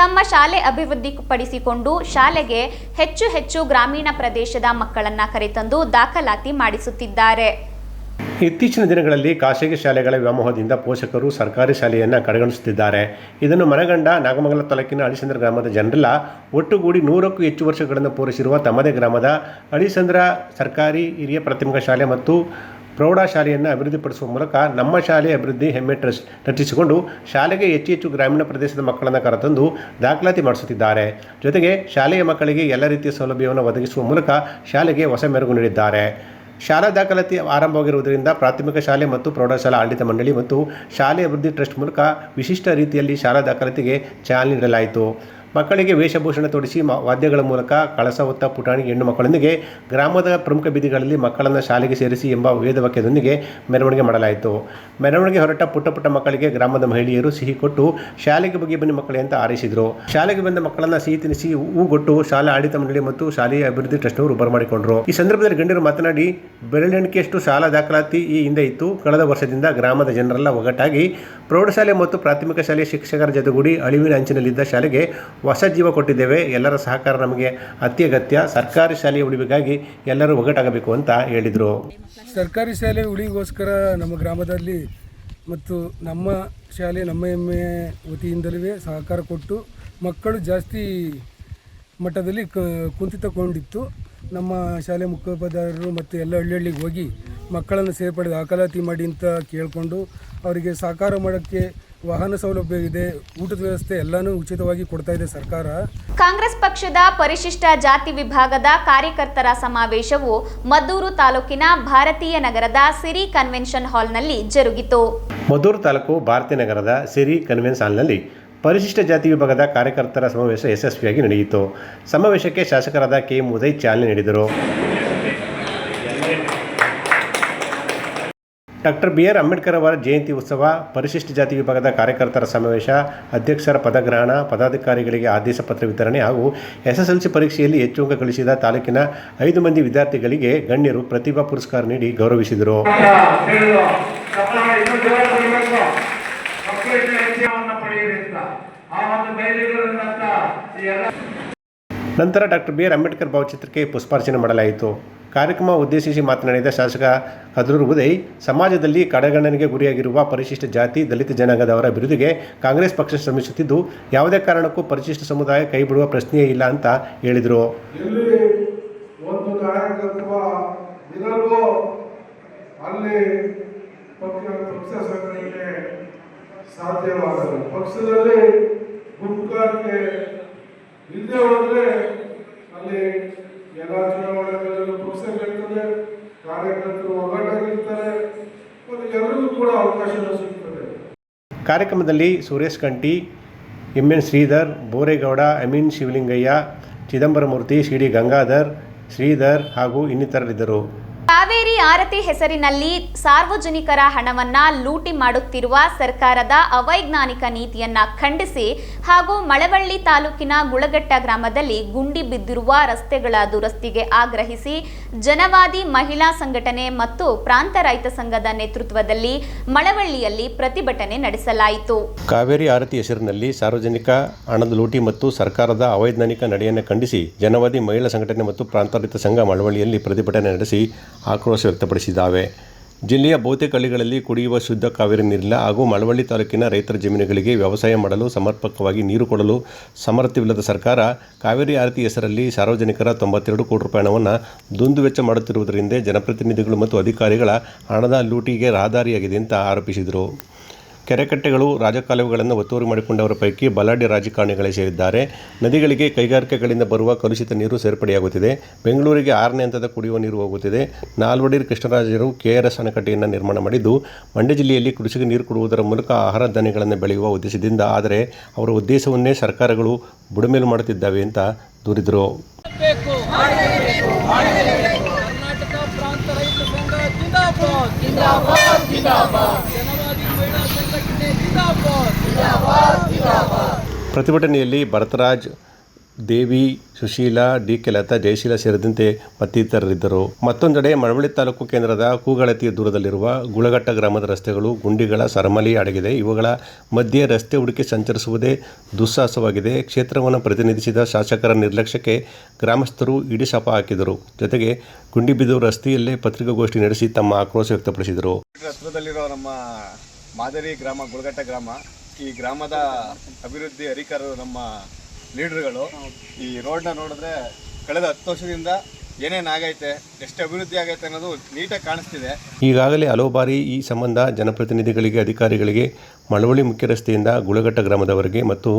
ತಮ್ಮ ಶಾಲೆ ಅಭಿವೃದ್ಧಿಪಡಿಸಿಕೊಂಡು ಶಾಲೆಗೆ ಹೆಚ್ಚು ಹೆಚ್ಚು ಗ್ರಾಮೀಣ ಪ್ರದೇಶದ ಮಕ್ಕಳನ್ನ ಕರೆತಂದು ದಾಖಲಾತಿ ಮಾಡಿಸುತ್ತಿದ್ದಾರೆ. ಇತ್ತೀಚಿನ ದಿನಗಳಲ್ಲಿ ಖಾಸಗಿ ಶಾಲೆಗಳ ವ್ಯಾಮೋಹದಿಂದ ಪೋಷಕರು ಸರ್ಕಾರಿ ಶಾಲೆಯನ್ನು ಕಡೆಗಣಿಸುತ್ತಿದ್ದಾರೆ. ಇದನ್ನು ಮನಗಂಡ ನಾಗಮಂಗಲ ತಾಲೂಕಿನ ಅಳಿಸಂದ್ರ ಗ್ರಾಮದ ಜನರೆಲ್ಲ ಒಟ್ಟುಗೂಡಿ ನೂರಕ್ಕೂ ಹೆಚ್ಚು ವರ್ಷಗಳನ್ನು ಪೂರೈಸಿರುವ ತಮ್ಮದೇ ಗ್ರಾಮದ ಅಳಿಸಂದ್ರ ಸರ್ಕಾರಿ ಹಿರಿಯ ಪ್ರಾಥಮಿಕ ಶಾಲೆ ಮತ್ತು ಪ್ರೌಢಶಾಲೆಯನ್ನು ಅಭಿವೃದ್ಧಿಪಡಿಸುವ ಮೂಲಕ ನಮ್ಮ ಶಾಲೆ ಅಭಿವೃದ್ಧಿ ಹೆಮ್ಮೆ ಟ್ರಸ್ಟ್ ರಚಿಸಿಕೊಂಡು ಶಾಲೆಗೆ ಹೆಚ್ಚು ಹೆಚ್ಚು ಗ್ರಾಮೀಣ ಪ್ರದೇಶದ ಮಕ್ಕಳನ್ನು ಕರೆತಂದು ದಾಖಲಾತಿ ಮಾಡಿಸುತ್ತಿದ್ದಾರೆ. ಜೊತೆಗೆ ಶಾಲೆಯ ಮಕ್ಕಳಿಗೆ ಎಲ್ಲ ರೀತಿಯ ಸೌಲಭ್ಯವನ್ನು ಒದಗಿಸುವ ಮೂಲಕ ಶಾಲೆಗೆ ಹೊಸ ಮೆರುಗು ನೀಡಿದ್ದಾರೆ. ಶಾಲಾ ದಾಖಲಾತಿ ಆರಂಭವಾಗಿರುವುದರಿಂದ ಪ್ರಾಥಮಿಕ ಶಾಲೆ ಮತ್ತು ಪ್ರೌಢಶಾಲಾ ಆಡಳಿತ ಮಂಡಳಿ ಮತ್ತು ಶಾಲೆ ಅಭಿವೃದ್ಧಿ ಟ್ರಸ್ಟ್ ಮೂಲಕ ವಿಶಿಷ್ಟ ರೀತಿಯಲ್ಲಿ ಶಾಲಾ ದಾಖಲಾತಿಗೆ ಚಾಲನೆ ನೀಡಲಾಯಿತು. ಮಕ್ಕಳಿಗೆ ವೇಷಭೂಷಣ ತೊಡಿಸಿ ವಾದ್ಯಗಳ ಮೂಲಕ ಕಳಸ ಹೊತ್ತ ಪುಟಾಣಿ ಹೆಣ್ಣು ಮಕ್ಕಳೊಂದಿಗೆ ಗ್ರಾಮದ ಪ್ರಮುಖ ಬೀದಿಗಳಲ್ಲಿ ಮಕ್ಕಳನ್ನು ಶಾಲೆಗೆ ಸೇರಿಸಿ ಎಂಬ ವೇದ ವಾಕ್ಯದೊಂದಿಗೆ ಮೆರವಣಿಗೆ ಮಾಡಲಾಯಿತು. ಮೆರವಣಿಗೆ ಹೊರಟ ಪುಟ್ಟ ಪುಟ್ಟ ಮಕ್ಕಳಿಗೆ ಗ್ರಾಮದ ಮಹಿಳೆಯರು ಸಿಹಿ ಕೊಟ್ಟು ಶಾಲೆಗೆ ಬಗ್ಗೆ ಬನ್ನಿ ಮಕ್ಕಳೇ ಅಂತ ಆರಿಸಿದರು. ಶಾಲೆಗೆ ಬಂದ ಮಕ್ಕಳನ್ನು ಸಿಹಿ ತಿನಿಸಿ ಹೂಗೊಟ್ಟು ಶಾಲಾ ಆಡಿತ ಮಂಡಳಿ ಮತ್ತು ಶಾಲೆಯ ಅಭಿವೃದ್ಧಿ ಟ್ರಸ್ಟ್ನವರು ಬರಮಾಡಿಕೊಂಡರು. ಈ ಸಂದರ್ಭದಲ್ಲಿ ಗಣ್ಯರು ಮಾತನಾಡಿ, ಬೆರಳೆಣಿಕೆಯಷ್ಟು ಶಾಲಾ ದಾಖಲಾತಿ ಈ ಹಿಂದೆ ಇತ್ತು. ಕಳೆದ ವರ್ಷದಿಂದ ಗ್ರಾಮದ ಜನರೆಲ್ಲ ಒಗ್ಗಟ್ಟಾಗಿ ಪ್ರೌಢಶಾಲೆ ಮತ್ತು ಪ್ರಾಥಮಿಕ ಶಾಲೆಯ ಶಿಕ್ಷಕರ ಜೊತೆಗೂಡಿ ಅಳಿವಿನ ಅಂಚಿನಲ್ಲಿದ್ದ ಶಾಲೆಗೆ ಹೊಸ ಜೀವ ಕೊಟ್ಟಿದ್ದೇವೆ, ಎಲ್ಲರ ಸಹಕಾರ ನಮಗೆ ಅತ್ಯಗತ್ಯ, ಸರ್ಕಾರಿ ಶಾಲೆಯ ಉಳಿವಿಗಾಗಿ ಎಲ್ಲರೂ ಒಗ್ಗಟ್ಟಾಗಬೇಕು ಅಂತ ಹೇಳಿದರು. ಸರ್ಕಾರಿ ಶಾಲೆ ಉಳಿಗೋಸ್ಕರ ನಮ್ಮ ಗ್ರಾಮದಲ್ಲಿ ಮತ್ತು ನಮ್ಮ ಶಾಲೆ ನಮ್ಮ ಹೆಮ್ಮೆ ವತಿಯಿಂದಲೇ ಸಹಕಾರ ಕೊಟ್ಟು ಮಕ್ಕಳು ಜಾಸ್ತಿ ಮಟ್ಟದಲ್ಲಿ ಕ, ಕುಂತಿತಗೊಂಡಿತ್ತು. ನಮ್ಮ ಶಾಲೆ ಮುಖ್ಯೋಪಾಧ್ಯಾಯರು ಮತ್ತು ಎಲ್ಲ ಹಳ್ಳಿಹಳ್ಳಿಗೆ ಹೋಗಿ ಮಕ್ಕಳನ್ನು ಸೇರ್ಪಡೆ ದಾಖಲಾತಿ ಮಾಡಿ ಅಂತ ಕೇಳಿಕೊಂಡು ಅವರಿಗೆ ಸಹಕಾರ ಮಾಡೋಕ್ಕೆ ವಾಹನ ಸೌಲಭ್ಯ ಇದೆ ಊಟದ ವ್ಯವಸ್ಥೆ ಎಲ್ಲಾನು ಉಚಿತವಾಗಿ ಕೊಡ್ತಾ ಇದೆ ಸರ್ಕಾರ. ಕಾಂಗ್ರೆಸ್ ಪಕ್ಷದ ಪರಿಶಿಷ್ಟ ಜಾತಿ ವಿಭಾಗದ ಕಾರ್ಯಕರ್ತರ ಸಮಾವೇಶವು ಮದ್ದೂರು ತಾಲೂಕಿನ ಭಾರತೀಯ ನಗರದ ಸಿರಿ ಕನ್ವೆನ್ಷನ್ ಹಾಲ್ನಲ್ಲಿ ಜರುಗಿತು. ಮದ್ದೂರು ತಾಲೂಕು ಭಾರತೀಯ ನಗರದ ಸಿರಿ ಕನ್ವೆನ್ಸ್ ಹಾಲ್ನಲ್ಲಿ ಪರಿಶಿಷ್ಟ ಜಾತಿ ವಿಭಾಗದ ಕಾರ್ಯಕರ್ತರ ಸಮಾವೇಶ ಯಶಸ್ವಿಯಾಗಿ ನಡೆಯಿತು. ಸಮಾವೇಶಕ್ಕೆ ಶಾಸಕರಾದ ಕೆ. ಎಂ ಉದಯ್ ಚಾಲನೆ ನೀಡಿದರು. ಡಾಕ್ಟರ್ ಬಿ ಆರ್ ಅಂಬೇಡ್ಕರ್ ಅವರ ಜಯಂತಿ ಉತ್ಸವ, ಪರಿಶಿಷ್ಟ ಜಾತಿ ವಿಭಾಗದ ಕಾರ್ಯಕರ್ತರ ಸಮಾವೇಶ, ಅಧ್ಯಕ್ಷರ ಪದಗ್ರಹಣ, ಪದಾಧಿಕಾರಿಗಳಿಗೆ ಆದೇಶ ಪತ್ರ ವಿತರಣೆ ಹಾಗೂ ಎಸ್ಎಸ್ಎಲ್ಸಿ ಪರೀಕ್ಷೆಯಲ್ಲಿ ಹೆಚ್ಚು ಅಂಕ ಗಳಿಸಿದ ತಾಲೂಕಿನ ಐದು ಮಂದಿ ವಿದ್ಯಾರ್ಥಿಗಳಿಗೆ ಗಣ್ಯರು ಪ್ರತಿಭಾ ಪುರಸ್ಕಾರ ನೀಡಿ ಗೌರವಿಸಿದರು. ನಂತರ ಡಾಕ್ಟರ್ ಬಿ ಆರ್ ಅಂಬೇಡ್ಕರ್ ಭಾವಚಿತ್ರಕ್ಕೆ ಪುಷ್ಪಾರ್ಚನೆ ಮಾಡಲಾಯಿತು. ಕಾರ್ಯಕ್ರಮ ಉದ್ದೇಶಿಸಿ ಮಾತನಾಡಿದ ಶಾಸಕ ಕದ್ರೂರು ಉದಯ್, ಸಮಾಜದಲ್ಲಿ ಕಡೆಗಣನೆಗೆ ಗುರಿಯಾಗಿರುವ ಪರಿಶಿಷ್ಟ ಜಾತಿ, ದಲಿತ ಜನಾಂಗದವರ ಅಭಿವೃದ್ಧಿಗೆ ಕಾಂಗ್ರೆಸ್ ಪಕ್ಷ ಶ್ರಮಿಸುತ್ತಿದ್ದು, ಯಾವುದೇ ಕಾರಣಕ್ಕೂ ಪರಿಶಿಷ್ಟ ಸಮುದಾಯ ಕೈ ಬಿಡುವ ಪ್ರಶ್ನೆಯೇ ಇಲ್ಲ ಅಂತ ಹೇಳಿದರು. ಅಲ್ಲಿ ಅಲ್ಲಿ ಎಲ್ಲ ಚುನಾವಣೆಗಳಲ್ಲೂ ಗೆಲ್ತದೆ ಕಾರ್ಯಕರ್ತರು ಒಗ್ಗಟ್ಟಾಗಿರ್ತಾರೆ ಮತ್ತು ಎಲ್ಲರಿಗೂ ಕೂಡ ಅವಕಾಶ ಸಿಗ್ತದೆ. ಕಾರ್ಯಕ್ರಮದಲ್ಲಿ Suresh Kanti, M N Shridhar, Boregowda, Ameen Shivalingaiah, Chidambaramurthy C D Gangadhar, Shridhar ಹಾಗೂ ಇನ್ನಿತರರಿದ್ದರು. ಕಾವೇರಿ ಆರತಿ ಹೆಸರಿನಲ್ಲಿ ಸಾರ್ವಜನಿಕರ ಹಣವನ್ನ ಲೂಟಿ ಮಾಡುತ್ತಿರುವ ಸರ್ಕಾರದ ಅವೈಜ್ಞಾನಿಕ ನೀತಿಯನ್ನ ಖಂಡಿಸಿ ಹಾಗೂ ಮಳವಳ್ಳಿ ತಾಲೂಕಿನ ಗುಳಗಟ್ಟ ಗ್ರಾಮದಲ್ಲಿ ಗುಂಡಿ ಬಿದ್ದಿರುವ ರಸ್ತೆಗಳ ದುರಸ್ತಿಗೆ ಆಗ್ರಹಿಸಿ ಜನವಾದಿ ಮಹಿಳಾ ಸಂಘಟನೆ ಮತ್ತು ಪ್ರಾಂತ ರೈತ ಸಂಘದ ನೇತೃತ್ವದಲ್ಲಿ ಮಳವಳ್ಳಿಯಲ್ಲಿ ಪ್ರತಿಭಟನೆ ನಡೆಸಲಾಯಿತು. ಕಾವೇರಿ ಆರತಿ ಹೆಸರಿನಲ್ಲಿ ಸಾರ್ವಜನಿಕ ಹಣದ ಲೂಟಿ ಮತ್ತು ಸರ್ಕಾರದ ಅವೈಜ್ಞಾನಿಕ ನಡೆಯನ್ನು ಖಂಡಿಸಿ ಜನವಾದಿ ಮಹಿಳಾ ಸಂಘಟನೆ ಮತ್ತು ಪ್ರಾಂತ ರೈತ ಸಂಘ ಮಳವಳ್ಳಿಯಲ್ಲಿ ಪ್ರತಿಭಟನೆ ನಡೆಸಿ ಆಕ್ರೋಶ ವ್ಯಕ್ತಪಡಿಸಿದ್ದಾವೆ. ಜಿಲ್ಲೆಯ ಬಹುತೇಕ ಹಳ್ಳಿಗಳಲ್ಲಿ ಕುಡಿಯುವ ಶುದ್ಧ ಕಾವೇರಿ ನೀರಿಲ್ಲ ಹಾಗೂ ಮಳವಳ್ಳಿ ತಾಲೂಕಿನ ರೈತರ ಜಮೀನುಗಳಿಗೆ ವ್ಯವಸಾಯ ಮಾಡಲು ಸಮರ್ಪಕವಾಗಿ ನೀರು ಕೊಡಲು ಸಮರ್ಥವಿಲ್ಲದ ಸರ್ಕಾರ ಕಾವೇರಿ ಆರತಿ ಹೆಸರಲ್ಲಿ ಸಾರ್ವಜನಿಕರ ತೊಂಬತ್ತೆರಡು ಕೋಟಿ ರೂಪಾಯಿ ಹಣವನ್ನು ದುಂದು ವೆಚ್ಚ ಮಾಡುತ್ತಿರುವುದರಿಂದ ಜನಪ್ರತಿನಿಧಿಗಳು ಮತ್ತು ಅಧಿಕಾರಿಗಳ ಹಣದ ಲೂಟಿಗೆ ರಹದಾರಿಯಾಗಿದೆ ಅಂತ ಆರೋಪಿಸಿದರು. ಕೆರೆಕಟ್ಟೆಗಳು ರಾಜಕಾಲುವೆಗಳನ್ನು ಒತ್ತುವರಿ ಮಾಡಿಕೊಂಡವರ ಪೈಕಿ ಬಲಾಢ್ಯ ರಾಜಕಾರಣಿಗಳೇ ಸೇರಿದ್ದಾರೆ. ನದಿಗಳಿಗೆ ಕೈಗಾರಿಕೆಗಳಿಂದ ಬರುವ ಕಲುಷಿತ ನೀರು ಸೇರ್ಪಡೆಯಾಗುತ್ತಿದೆ. ಬೆಂಗಳೂರಿಗೆ ಆರನೇ ಹಂತದ ಕುಡಿಯುವ ನೀರು ಹೋಗುತ್ತಿದೆ. ನಾಲ್ವಡಿ ಕೃಷ್ಣರಾಜರು ಕೆಆರ್ಎಸ್ ಅಣೆಕಟ್ಟೆಯನ್ನು ನಿರ್ಮಾಣ ಮಾಡಿದ್ದು ಮಂಡ್ಯ ಜಿಲ್ಲೆಯಲ್ಲಿ ಕೃಷಿಗೆ ನೀರು ಕೊಡುವುದರ ಮೂಲಕ ಆಹಾರ ಧಾನ್ಯಗಳನ್ನು ಬೆಳೆಯುವ ಉದ್ದೇಶದಿಂದ ಆದರೆ ಅವರ ಉದ್ದೇಶವನ್ನೇ ಸರ್ಕಾರಗಳು ಬುಡಮೇಲು ಮಾಡುತ್ತಿದ್ದಾವೆ ಅಂತ ದೂರಿದರು. ಕರ್ನಾಟಕ ಪ್ರಾಂತ ರೈತ ಸಂಘ ಜಿಂದಾಬಾದ್ ಜಿಂದಾಬಾದ್ ಜಿಂದಾಬಾದ್ ಜನವಾದಿ ಮಹಿಳಾ ಸಂಘಟನೆ ಜಿಂದಾಬಾದ್ ಪ್ರತಿಭಟನೆಯಲ್ಲಿ ಭರತರಾಜ್, ದೇವಿ, ಸುಶೀಲಾ ಡಿ ಕೆ ಲತಾ, ಜಯಶೀಲ ಸೇರಿದಂತೆ ಮತ್ತಿತರರಿದ್ದರು. ಮತ್ತೊಂದೆಡೆ ಮಳವಳ್ಳಿ ತಾಲೂಕು ಕೇಂದ್ರದ ಕೂಗಳತಿ ದೂರದಲ್ಲಿರುವ ಗುಳಗಟ್ಟ ಗ್ರಾಮದ ರಸ್ತೆಗಳು ಗುಂಡಿಗಳ ಸರಮಲಿ ಅಡಗಿದೆ. ಇವುಗಳ ಮಧ್ಯೆ ರಸ್ತೆ ಹುಡುಕಿ ಸಂಚರಿಸುವುದೇ ದುಸ್ಸಾಹಸವಾಗಿದೆ. ಕ್ಷೇತ್ರವನ್ನು ಪ್ರತಿನಿಧಿಸಿದ ಶಾಸಕರ ನಿರ್ಲಕ್ಷ್ಯಕ್ಕೆ ಗ್ರಾಮಸ್ಥರು ಇಡಿಶಾಪ ಹಾಕಿದರು. ಜೊತೆಗೆ ಗುಂಡಿ ಬಿದ್ದು ರಸ್ತೆಯಲ್ಲೇ ಪತ್ರಿಕಾಗೋಷ್ಠಿ ನಡೆಸಿ ತಮ್ಮ ಆಕ್ರೋಶ ವ್ಯಕ್ತಪಡಿಸಿದರು. ನಮ್ಮ ಮಾದರಿ ಗ್ರಾಮ ಗುಳಗಟ್ಟ ಗ್ರಾಮ ಈ ಗ್ರಾಮದ ಅಭಿವೃದ್ಧಿ ಅಧಿಕಾರರು ನಮ್ಮ ಲೀಡರ್ಗಳು. ಈ ರೋಡ್ನ ನೋಡಿದ್ರೆ ಕಳೆದ ಹತ್ತು ವರ್ಷದಿಂದ ಏನೇನು ಆಗೈತೆ ಎಷ್ಟು ಅಭಿವೃದ್ಧಿ ಆಗೈತೆ ಅನ್ನೋದು ನೀಟಾಗಿ ಕಾಣಿಸ್ತಿದೆ. ಈಗಾಗಲೇ ಹಲವು ಬಾರಿ ಈ ಸಂಬಂಧ ಜನಪ್ರತಿನಿಧಿಗಳಿಗೆ ಅಧಿಕಾರಿಗಳಿಗೆ ಮಳವಳ್ಳಿ ಮುಖ್ಯ ರಸ್ತೆಯಿಂದ ಗುಳಗಟ್ಟ ಗ್ರಾಮದವರೆಗೆ ಮತ್ತು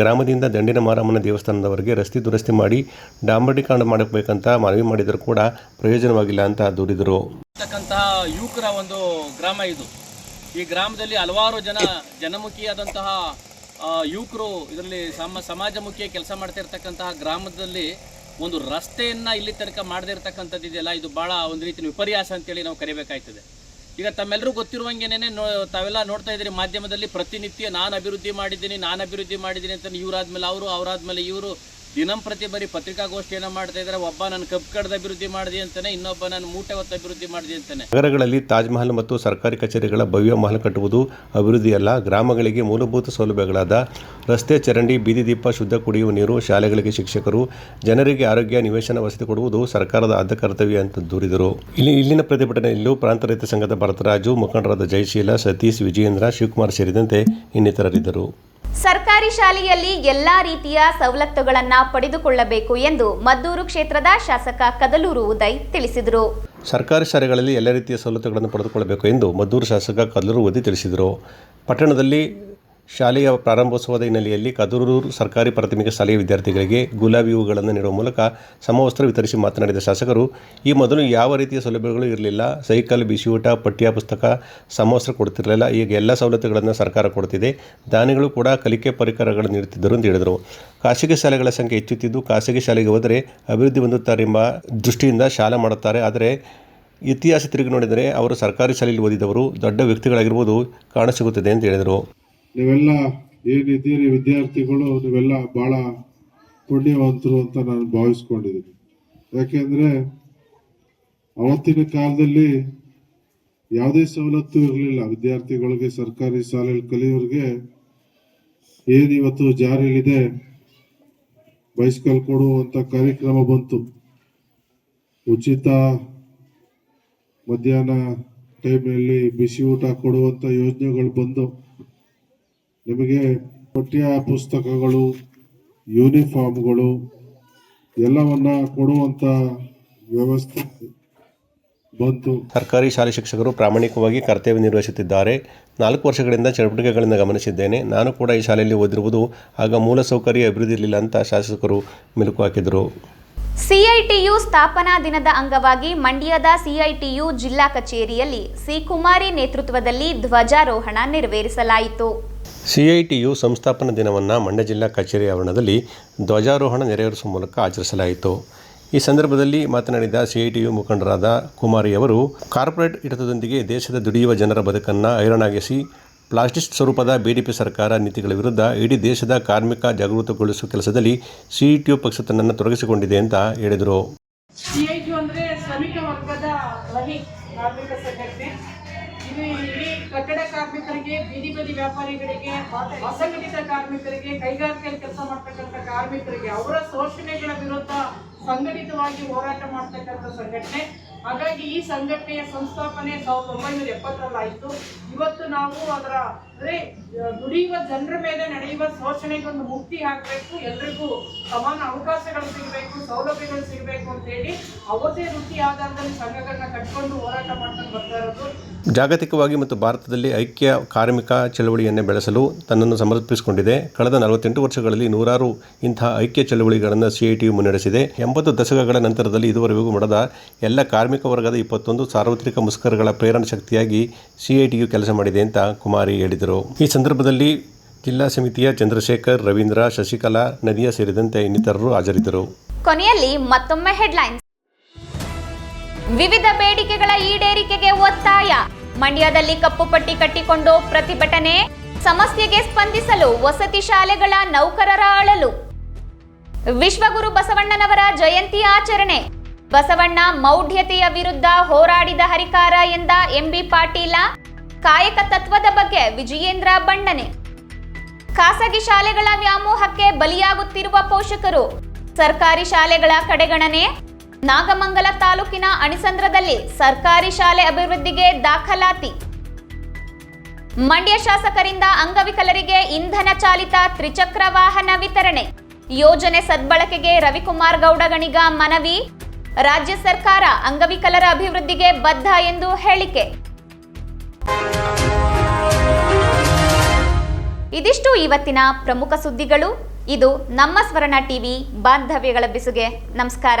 ಗ್ರಾಮದಿಂದ ದಂಡಿನ ಮಾರಮ್ಮನ ದೇವಸ್ಥಾನದವರೆಗೆ ರಸ್ತೆ ದುರಸ್ತಿ ಮಾಡಿ ಡಾಂಬರೀಕರಣ ಮಾಡಬೇಕಂತ ಮನವಿ ಮಾಡಿದರೂ ಕೂಡ ಪ್ರಯೋಜನವಾಗಿಲ್ಲ ಅಂತ ದೂರಿದರು. ಯುವಕರ ಒಂದು ಗ್ರಾಮ ಇದು. ಈ ಗ್ರಾಮದಲ್ಲಿ ಹಲವಾರು ಜನ ಜನಮುಖಿಯಾದಂತಹ ಯುವಕರು ಇದರಲ್ಲಿ ಸಮ ಸಮಾಜಮುಖಿ ಕೆಲಸ ಮಾಡ್ತಿರ್ತಕ್ಕಂತಹ ಗ್ರಾಮದಲ್ಲಿ ಒಂದು ರಸ್ತೆಯನ್ನ ಇಲ್ಲಿ ತನಕ ಮಾಡದೇ ಇರ್ತಕ್ಕಂಥದ್ದು ಇದೆಯಲ್ಲ, ಇದು ಬಹಳ ಒಂದು ರೀತಿ ವಿಪರ್ಯಾಸ ಅಂತೇಳಿ ನಾವು ಕರಿಬೇಕಾಯ್ತದೆ. ಈಗ ತಮ್ಮೆಲ್ಲರೂ ಗೊತ್ತಿರುವಂಗೆನೇ ನೋ, ತಾವೆಲ್ಲ ನೋಡ್ತಾ ಇದ್ದೀರಿ ಮಾಧ್ಯಮದಲ್ಲಿ ಪ್ರತಿನಿತ್ಯ ನಾನು ಅಭಿವೃದ್ಧಿ ಮಾಡಿದ್ದೀನಿ, ನಾನು ಅಭಿವೃದ್ಧಿ ಮಾಡಿದ್ದೀನಿ ಅಂತ ಇವರಾದ್ಮೇಲೆ ಅವರು, ಅವರಾದ್ಮೇಲೆ ಇವರು ದಿನಂಪ್ರತಿ ಬರೀ ಪತ್ರಿಕಾಗೋಷ್ಠಿಯನ್ನು ಮಾಡ್ತಾ ಇದ್ದಾರೆ ಒಬ್ಬ ನಾನು ಕಬ್ಬು ಕಡ್ದು ಅಭಿವೃದ್ಧಿ ಮಾಡಿದೆ ಅಂತಾನೆ, ಇನ್ನೊಬ್ಬ ನಾನು ಮೂಟೆ ಹೊತ್ತು ಅಭಿವೃದ್ಧಿ ಮಾಡಿದೆ ಅಂತಾನೆ. ನಗರಗಳಲ್ಲಿ ತಾಜ್ ಮಹಲ್ ಮತ್ತು ಸರ್ಕಾರಿ ಕಚೇರಿಗಳ ಭವ್ಯ ಮಹಲ್ ಕಟ್ಟುವುದು ಅಭಿವೃದ್ಧಿಯಲ್ಲ, ಗ್ರಾಮಗಳಿಗೆ ಮೂಲಭೂತ ಸೌಲಭ್ಯಗಳಾದ ರಸ್ತೆ, ಚರಂಡಿ, ಬೀದಿ ದೀಪ, ಶುದ್ಧ ಕುಡಿಯುವ ನೀರು, ಶಾಲೆಗಳಿಗೆ ಶಿಕ್ಷಕರು, ಜನರಿಗೆ ಆರೋಗ್ಯ ನಿವೇಶನ ವಸತಿ ಕೊಡುವುದು ಸರ್ಕಾರದ ಅರ್ಧ ಕರ್ತವ್ಯ ಅಂತ ದೂರಿದರು. ಇಲ್ಲಿ, ಇಲ್ಲಿನ ಪ್ರತಿಭಟನೆಯಲ್ಲೂ ಪ್ರಾಂತ ರೈತ ಸಂಘದ ಭರತರಾಜು, ಮುಖಂಡರಾದ ಜಯಶೀಲ, ಸತೀಶ್, ವಿಜಯೇಂದ್ರ, ಶಿವಕುಮಾರ್ ಸೇರಿದಂತೆ ಇನ್ನಿತರರಿದ್ದರು. ಸರ್ಕಾರಿ ಶಾಲೆಯಲ್ಲಿ ಎಲ್ಲಾ ರೀತಿಯ ಸವಲತ್ತುಗಳನ್ನು ಪಡೆದುಕೊಳ್ಳಬೇಕು ಎಂದು ಮದ್ದೂರು ಕ್ಷೇತ್ರದ ಶಾಸಕ ಕದಲೂರು ಉದಯ್ ತಿಳಿಸಿದರು. ಸರ್ಕಾರಿ ಶಾಲೆಗಳಲ್ಲಿ ಎಲ್ಲ ರೀತಿಯ ಸವಲತ್ತುಗಳನ್ನು ಪಡೆದುಕೊಳ್ಳಬೇಕು ಎಂದು ಮದ್ದೂರು ಶಾಸಕ ಕದಲೂರು ಉದಯ್ ತಿಳಿಸಿದರು. ಪಟ್ಟಣದಲ್ಲಿ ಶಾಲೆಯ ಪ್ರಾರಂಭೋತ್ಸವದ ಹಿನ್ನೆಲೆಯಲ್ಲಿ ಕದೂರೂರು ಸರ್ಕಾರಿ ಪ್ರಾಥಮಿಕ ಶಾಲೆಯ ವಿದ್ಯಾರ್ಥಿಗಳಿಗೆ ಗುಲಾಬಿ ಹೂಗಳನ್ನು ನೀಡುವ ಮೂಲಕ ಸಮವಸ್ತ್ರ ವಿತರಿಸಿ ಮಾತನಾಡಿದ ಶಾಸಕರು, ಈ ಮೊದಲು ಯಾವ ರೀತಿಯ ಸೌಲಭ್ಯಗಳು ಇರಲಿಲ್ಲ, ಸೈಕಲ್, ಬಿಸಿಯೂಟ, ಪಠ್ಯ ಪುಸ್ತಕ ಸಮವಸ್ತ್ರ ಕೊಡ್ತಿರಲಿಲ್ಲ ಈಗ ಎಲ್ಲ ಸವಲತ್ತುಗಳನ್ನು ಸರ್ಕಾರ ಕೊಡ್ತಿದೆ ದಾನಿಗಳು ಕೂಡ ಕಲಿಕೆ ಪರಿಕರಗಳನ್ನು ನೀಡುತ್ತಿದ್ದರು ಅಂತ ಹೇಳಿದರು. ಖಾಸಗಿ ಶಾಲೆಗಳ ಸಂಖ್ಯೆ ಹೆಚ್ಚುತ್ತಿದ್ದು ಖಾಸಗಿ ಶಾಲೆಗೆ ಹೋದರೆ ಅಭಿವೃದ್ಧಿ ಹೊಂದುತ್ತಾರೆ ಎಂಬ ದೃಷ್ಟಿಯಿಂದ ಶಾಲೆ ಮಾಡುತ್ತಾರೆ. ಆದರೆ ಇತಿಹಾಸ ತಿರುಗಿ ನೋಡಿದರೆ ಅವರು ಸರ್ಕಾರಿ ಶಾಲೆಯಲ್ಲಿ ಓದಿದವರು ದೊಡ್ಡ ವ್ಯಕ್ತಿಗಳಾಗಿರ್ಬೋದು ಕಾಣಸಿಗುತ್ತದೆ ಅಂತ ಹೇಳಿದರು. ನೀವೆಲ್ಲ ಏನಿದ್ದೀರಿ ವಿದ್ಯಾರ್ಥಿಗಳು, ನೀವೆಲ್ಲ ಬಹಳ ಪುಣ್ಯವಂತರು ಅಂತ ನಾನು ಭಾವಿಸ್ಕೊಂಡಿದ್ದೀನಿ. ಯಾಕೆಂದರೆ ಅವತ್ತಿನ ಕಾಲದಲ್ಲಿ ಯಾವುದೇ ಸವಲತ್ತು ಇರಲಿಲ್ಲ. ವಿದ್ಯಾರ್ಥಿಗಳಿಗೆ, ಸರ್ಕಾರಿ ಶಾಲೆಯಲ್ಲಿ ಕಲಿಯೋರಿಗೆ ಏನು ಇವತ್ತು ಜಾರಿಯಲ್ಲಿದೆ? ಬೈಸ್ಕಲ್ ಕೊಡುವಂಥ ಕಾರ್ಯಕ್ರಮ ಬಂತು. ಉಚಿತ ಮಧ್ಯಾಹ್ನ ಟೈಮಲ್ಲಿ ಬಿಸಿ ಊಟ ಕೊಡುವಂಥ ಯೋಜನೆಗಳು ಬಂದು ನಿಮಗೆ ಪಠ್ಯ ಪುಸ್ತಕಗಳು ಯೂನಿಫಾರ್ಮ್ಗಳು ಎಲ್ಲವನ್ನ ಕೊಡುವಂತ ವ್ಯವಸ್ಥೆ ಬಂತು. ಸರ್ಕಾರಿ ಶಾಲೆ ಶಿಕ್ಷಕರು ಪ್ರಾಮಾಣಿಕವಾಗಿ ಕರ್ತವ್ಯ ನಿರ್ವಹಿಸುತ್ತಿದ್ದಾರೆ. ನಾಲ್ಕು ವರ್ಷಗಳಿಂದ ಚಟುವಟಿಕೆಗಳನ್ನು ಗಮನಿಸಿದ್ದೇನೆ. ನಾನು ಕೂಡ ಈ ಶಾಲೆಯಲ್ಲಿ ಓದಿರುವುದು ಆಗ ಮೂಲಸೌಕರ್ಯ ಅಭಿವೃದ್ಧಿ ಇರಲಿಲ್ಲ ಅಂತ ಶಾಸಕರು ಮೆಲುಕು ಹಾಕಿದರು. ಸಿಐಟಿಯು ಸ್ಥಾಪನಾ ದಿನದ ಅಂಗವಾಗಿ ಮಂಡ್ಯದ ಸಿಐಟಿಯು ಜಿಲ್ಲಾ ಕಚೇರಿಯಲ್ಲಿ ಸಿ ಕುಮಾರಿ ನೇತೃತ್ವದಲ್ಲಿ ಧ್ವಜಾರೋಹಣ ನೆರವೇರಿಸಲಾಯಿತು. ಸಿಐಟಿಯು ಸಂಸ್ಥಾಪನಾ ದಿನವನ್ನು ಮಂಡ್ಯ ಜಿಲ್ಲಾ ಕಚೇರಿ ಆವರಣದಲ್ಲಿ ಧ್ವಜಾರೋಹಣ ನೆರವೇರಿಸುವ ಮೂಲಕ ಆಚರಿಸಲಾಯಿತು. ಈ ಸಂದರ್ಭದಲ್ಲಿ ಮಾತನಾಡಿದ ಸಿಐಟಿಯು ಮುಖಂಡರಾದ ಕುಮಾರಿ ಅವರು, ಕಾರ್ಪೊರೇಟ್ ಹಿಡಿತದೊಂದಿಗೆ ದೇಶದ ದುಡಿಯುವ ಜನರ ಬದುಕನ್ನು ಹೈರಾಣಾಗಿಸಿ ಪ್ಲಾಸ್ಟಿಕ್ ಸ್ವರೂಪದ ಬಿಡಿಪಿ ಸರ್ಕಾರ ನೀತಿಗಳ ವಿರುದ್ಧ ಇಡೀ ದೇಶದ ಕಾರ್ಮಿಕ ಜಾಗೃತಗೊಳಿಸುವ ಕೆಲಸದಲ್ಲಿ ಸಿಐಟಿಯು ಪಕ್ಷ ತನ್ನನ್ನು ತೊಡಗಿಸಿಕೊಂಡಿದೆ ಅಂತ ಹೇಳಿದರು. ವ್ಯಾಪಾರಿಗಳಿಗೆ, ಅಸಂಘಟಿತ ಕಾರ್ಮಿಕರಿಗೆ, ಕೈಗಾರಿಕೆಯಲ್ಲಿ ಕೆಲಸ ಮಾಡ್ತಕ್ಕಂಥ ಕಾರ್ಮಿಕರಿಗೆ, ಅವರ ಶೋಷಣೆಗಳ ವಿರುದ್ಧ ಸಂಘಟಿತವಾಗಿ ಹೋರಾಟ ಮಾಡ್ತಕ್ಕಂಥ ಸಂಘಟನೆ. ಹಾಗಾಗಿ ಈ ಸಂಘಟನೆಯ ಸಂಸ್ಥಾಪನೆ ಸಾವಿರದ ಒಂಬೈನೂರ ಎಪ್ಪತ್ತರಲ್ಲಾಯಿತು. ಇವತ್ತು ನಾವು ಅದರ ಅಂದರೆ ದುಡಿಯುವ ಜನರ ಮೇಲೆ ನಡೆಯುವ ಶೋಷಣೆಗೊಂದು ಮುಕ್ತಿ ಹಾಕಬೇಕು, ಎಲ್ರಿಗೂ ಸಮಾನ ಅವಕಾಶಗಳು ಸಿಗಬೇಕು, ಸೌಲಭ್ಯಗಳು ಸಿಗಬೇಕು ಅಂತ ಹೇಳಿ ಅವರದೇ ವೃತ್ತಿ ಆಧಾರದಲ್ಲಿ ಸಂಘಗಳನ್ನ ಕಟ್ಕೊಂಡು ಹೋರಾಟ ಮಾಡ್ತಾ ಬರ್ತಾ ಇರೋದು. ಜಾಗತಿಕವಾಗಿ ಮತ್ತು ಭಾರತದಲ್ಲಿ ಐಕ್ಯ ಕಾರ್ಮಿಕ ಚಳವಳಿಯನ್ನು ಬೆಳೆಸಲು ತನ್ನನ್ನು ಸಮರ್ಪಿಸಿಕೊಂಡಿದೆ. ಕಳೆದ ನಲವತ್ತೆಂಟು ವರ್ಷಗಳಲ್ಲಿ ನೂರಾರು ಇಂತಹ ಐಕ್ಯ ಚಳವಳಿಗಳನ್ನು ಸಿಐಟಿಯು ಮುನ್ನಡೆಸಿದೆ. ಎಂಬತ್ತು ದಶಕಗಳ ನಂತರದಲ್ಲಿ ಇದುವರೆಗೂ ಮಾಡದ ಎಲ್ಲ ಕಾರ್ಮಿಕ ವರ್ಗದ ಇಪ್ಪತ್ತೊಂದು ಸಾರ್ವತ್ರಿಕ ಮುಷ್ಕರಗಳ ಪ್ರೇರಣ ಶಕ್ತಿಯಾಗಿ ಸಿಐಟಿಯು ಕೆಲಸ ಮಾಡಿದೆ ಅಂತ ಕುಮಾರಿ ಹೇಳಿದರು. ಈ ಸಂದರ್ಭದಲ್ಲಿ ಜಿಲ್ಲಾ ಸಮಿತಿಯ ಚಂದ್ರಶೇಖರ್, ರವೀಂದ್ರ, ಶಶಿಕಲಾ, ನದಿಯಾ ಸೇರಿದಂತೆ ಇನ್ನಿತರರು ಹಾಜರಿದ್ದರು. ಕೊನೆಯಲ್ಲಿ ಮತ್ತೊಮ್ಮೆ ಹೆಡ್ಲೈನ್ಸ್ ವಿವಿಧ ಬೇಡಿಕೆಗಳ ಈಡೇರಿಕೆಗೆ ಒತ್ತಾಯ. ಮಂಡ್ಯದಲ್ಲಿ ಕಪ್ಪು ಪಟ್ಟಿ ಕಟ್ಟಿಕೊಂಡು ಪ್ರತಿಭಟನೆ, ಸಮಸ್ಯೆಗೆ ಸ್ಪಂದಿಸಲು ವಸತಿ ಶಾಲೆಗಳ ನೌಕರರ ಅಳಲು. ವಿಶ್ವಗುರು ಬಸವಣ್ಣನವರ ಜಯಂತಿ ಆಚರಣೆ. ಬಸವಣ್ಣ ಮೌಢ್ಯತೆಯ ವಿರುದ್ಧ ಹೋರಾಡಿದ ಹರಿಕಾರ ಎಂದ ಎಂಬಿ ಪಾಟೀಲ, ಕಾಯಕ ತತ್ವದ ಬಗ್ಗೆ ವಿಜಯೇಂದ್ರ ಬಣ್ಣನೆ. ಖಾಸಗಿ ಶಾಲೆಗಳ ವ್ಯಾಮೋಹಕ್ಕೆ ಬಲಿಯಾಗುತ್ತಿರುವ ಪೋಷಕರು, ಸರ್ಕಾರಿ ಶಾಲೆಗಳ ಕಡೆಗಣನೆ ನಾಗಮಂಗಲ ತಾಲೂಕಿನ ಅಣಿಸಂದ್ರದಲ್ಲಿ ಸರ್ಕಾರಿ ಶಾಲೆ ಅಭಿವೃದ್ಧಿಗೆ ದಾಖಲಾತಿ. ಮಂಡ್ಯ ಶಾಸಕರಿಂದ ಅಂಗವಿಕಲರಿಗೆ ಇಂಧನ ಚಾಲಿತ ತ್ರಿಚಕ್ರ ವಾಹನ ವಿತರಣೆ. ಯೋಜನೆ ಸದ್ಬಳಕೆಗೆ ರವಿಕುಮಾರ್ ಗೌಡಗಣಿಗ ಮನವಿ. ರಾಜ್ಯ ಸರ್ಕಾರ ಅಂಗವಿಕಲರ ಅಭಿವೃದ್ಧಿಗೆ ಬದ್ಧ ಎಂದು ಹೇಳಿಕೆ. ಇದಿಷ್ಟು ಇವತ್ತಿನ ಪ್ರಮುಖ ಸುದ್ದಿಗಳು. ಇದು ನಮ್ಮ ಸ್ವರ್ಣ ಟಿವಿ ಬಾಂಧವ್ಯಗಳ ಬಿಸುಗೆ. ನಮಸ್ಕಾರ.